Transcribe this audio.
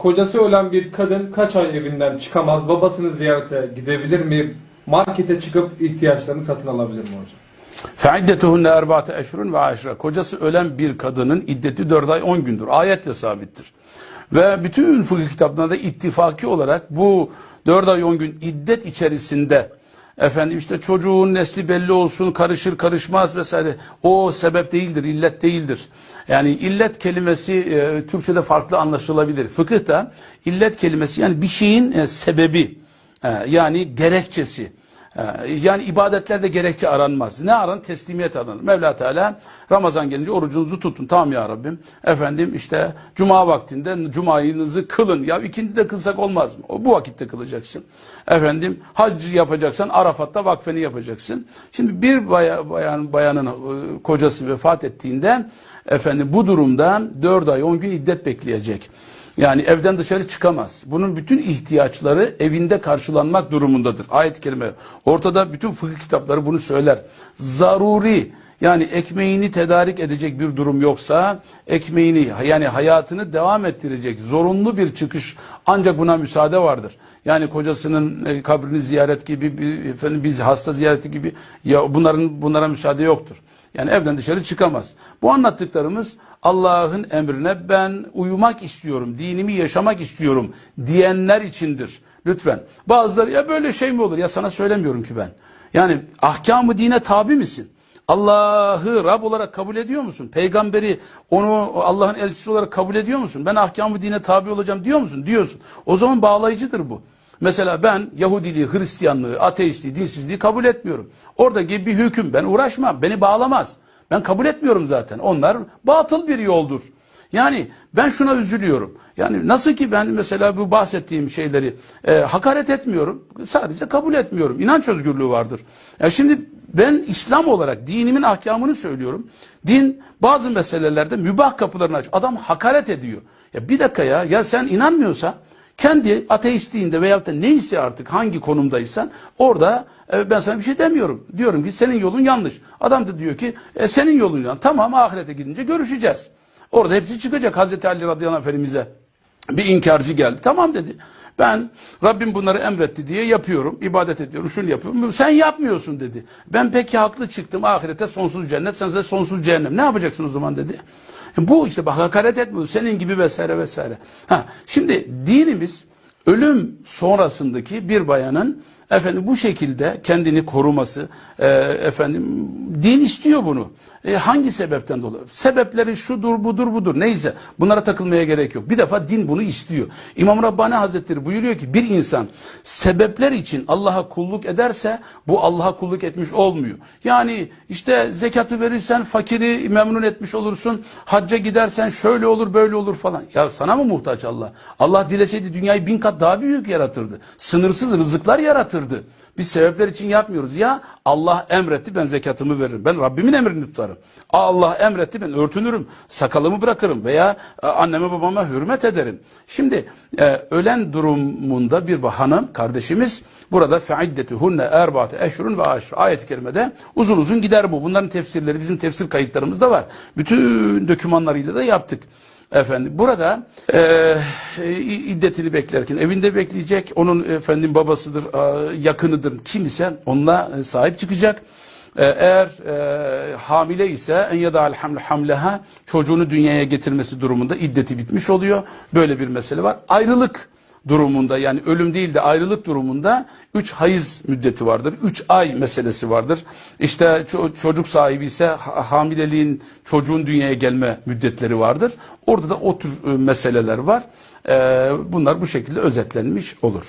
Kocası ölen bir kadın kaç ay evinden çıkamaz? Babasını ziyarete gidebilir mi? Markete çıkıp ihtiyaçlarını satın alabilir mi hocam? Feiddetuhunne erbate eşrun ve aşra. Kocası ölen bir kadının iddeti 4 ay 10 gündür. Ayetle sabittir. Ve bütün fıkıh kitaplarında ittifaki olarak bu 4 ay 10 gün iddet içerisinde efendim işte çocuğun nesli belli olsun, karışır karışmaz vesaire. O sebep değildir, illet değildir. Yani illet kelimesi e, Türkçe'de farklı anlaşılabilir. Fıkıhta illet kelimesi yani bir şeyin e, sebebi, e, yani gerekçesi. Ee, Yani ibadetlerde gerekçe aranmaz. Ne aran? Teslimiyet aranır. Mevla Teala Ramazan gelince orucunuzu tutun. Tamam ya Rabbim. Efendim işte cuma vaktinde cumayınızı kılın. Ya ikindi de kılsak olmaz mı? Bu vakitte kılacaksın. Efendim hac yapacaksan Arafat'ta vakfeni yapacaksın. Şimdi bir baya- bayan bayanın e, kocası vefat ettiğinde efendim bu durumda 4 ay 10 gün iddet bekleyecek. Yani evden dışarı çıkamaz. Bunun bütün ihtiyaçları evinde karşılanmak durumundadır. Ayet-i kerime. Ortada bütün fıkıh kitapları bunu söyler. Zaruri yani ekmeğini tedarik edecek bir durum yoksa ekmeğini yani hayatını devam ettirecek zorunlu bir çıkış ancak buna müsaade vardır. Yani kocasının e, kabrini ziyaret gibi efendim biz hasta ziyareti gibi ya bunların bunlara müsaade yoktur. Yani evden dışarı çıkamaz. Bu anlattıklarımız Allah'ın emrine ben uyumak istiyorum, dinimi yaşamak istiyorum diyenler içindir. Lütfen. Bazıları ya böyle şey mi olur? Ya sana söylemiyorum ki ben. Yani ahkamı dine tabi misin? Allah'ı Rab olarak kabul ediyor musun? Peygamberi onu Allah'ın elçisi olarak kabul ediyor musun? Ben ahkamı dine tabi olacağım diyor musun? Diyorsun. O zaman bağlayıcıdır bu. Mesela ben Yahudiliği, Hristiyanlığı, ateistliği, dinsizliği kabul etmiyorum. Oradaki bir hüküm ben uğraşmam, beni bağlamaz. Ben kabul etmiyorum zaten. Onlar batıl bir yoldur. Yani ben şuna üzülüyorum. Yani nasıl ki ben mesela bu bahsettiğim şeyleri e, hakaret etmiyorum. Sadece kabul etmiyorum. İnanç özgürlüğü vardır. Ya şimdi ben İslam olarak dinimin ahkamını söylüyorum. Din bazı meselelerde mübah kapılarını aç. Adam hakaret ediyor. Ya bir dakika ya. Ya sen inanmıyorsan kendi ateistliğinde veyahut da neyse artık hangi konumdaysan orada e, ben sana bir şey demiyorum. Diyorum ki senin yolun yanlış. Adam da diyor ki e, senin yolun yanlış. Tamam ahirete gidince görüşeceğiz. Orada hepsi çıkacak Hazreti Ali radıyallahu anh efendimize. Bir inkarcı geldi. Tamam dedi. Ben Rabbim bunları emretti diye yapıyorum. ibadet ediyorum. Şunu yapıyorum. Sen yapmıyorsun dedi. Ben peki haklı çıktım. Ahirete sonsuz cennet. Sen de sonsuz cehennem. Ne yapacaksın o zaman dedi. Bu işte bak hakaret etmiyor. Senin gibi vesaire vesaire. Ha, şimdi dinimiz ölüm sonrasındaki bir bayanın efendim bu şekilde kendini koruması e, efendim din istiyor bunu. E, hangi sebepten dolayı? Sebepleri şudur budur budur neyse bunlara takılmaya gerek yok. Bir defa din bunu istiyor. İmam Rabbani Hazretleri buyuruyor ki bir insan sebepler için Allah'a kulluk ederse bu Allah'a kulluk etmiş olmuyor. Yani işte zekatı verirsen fakiri memnun etmiş olursun. Hacca gidersen şöyle olur böyle olur falan. Ya sana mı muhtaç Allah? Allah dileseydi dünyayı bin kat daha büyük yaratırdı. Sınırsız rızıklar yaratırdı. Biz sebepler için yapmıyoruz. Ya Allah emretti ben zekatımı veririm. Ben Rabbimin emrini tutarım. Allah emretti ben örtünürüm. Sakalımı bırakırım veya e, anneme babama hürmet ederim. Şimdi e, ölen durumunda bir hanım kardeşimiz burada feiddetuhunne erbate eşrun ve aşr ayet-i kerimede uzun uzun gider bu. Bunların tefsirleri bizim tefsir kayıtlarımızda var. Bütün dokümanlarıyla da yaptık. Efendim burada e, iddetini beklerken evinde bekleyecek. Onun efendim babasıdır, yakınıdır kim ise onunla e, sahip çıkacak. E, eğer e, hamile ise en ya da hamleha çocuğunu dünyaya getirmesi durumunda iddeti bitmiş oluyor. Böyle bir mesele var. Ayrılık durumunda yani ölüm değil de ayrılık durumunda 3 hayız müddeti vardır. 3 ay meselesi vardır. İşte ço- çocuk sahibi ise ha- hamileliğin çocuğun dünyaya gelme müddetleri vardır. Orada da o tür e, meseleler var. E, bunlar bu şekilde özetlenmiş olur.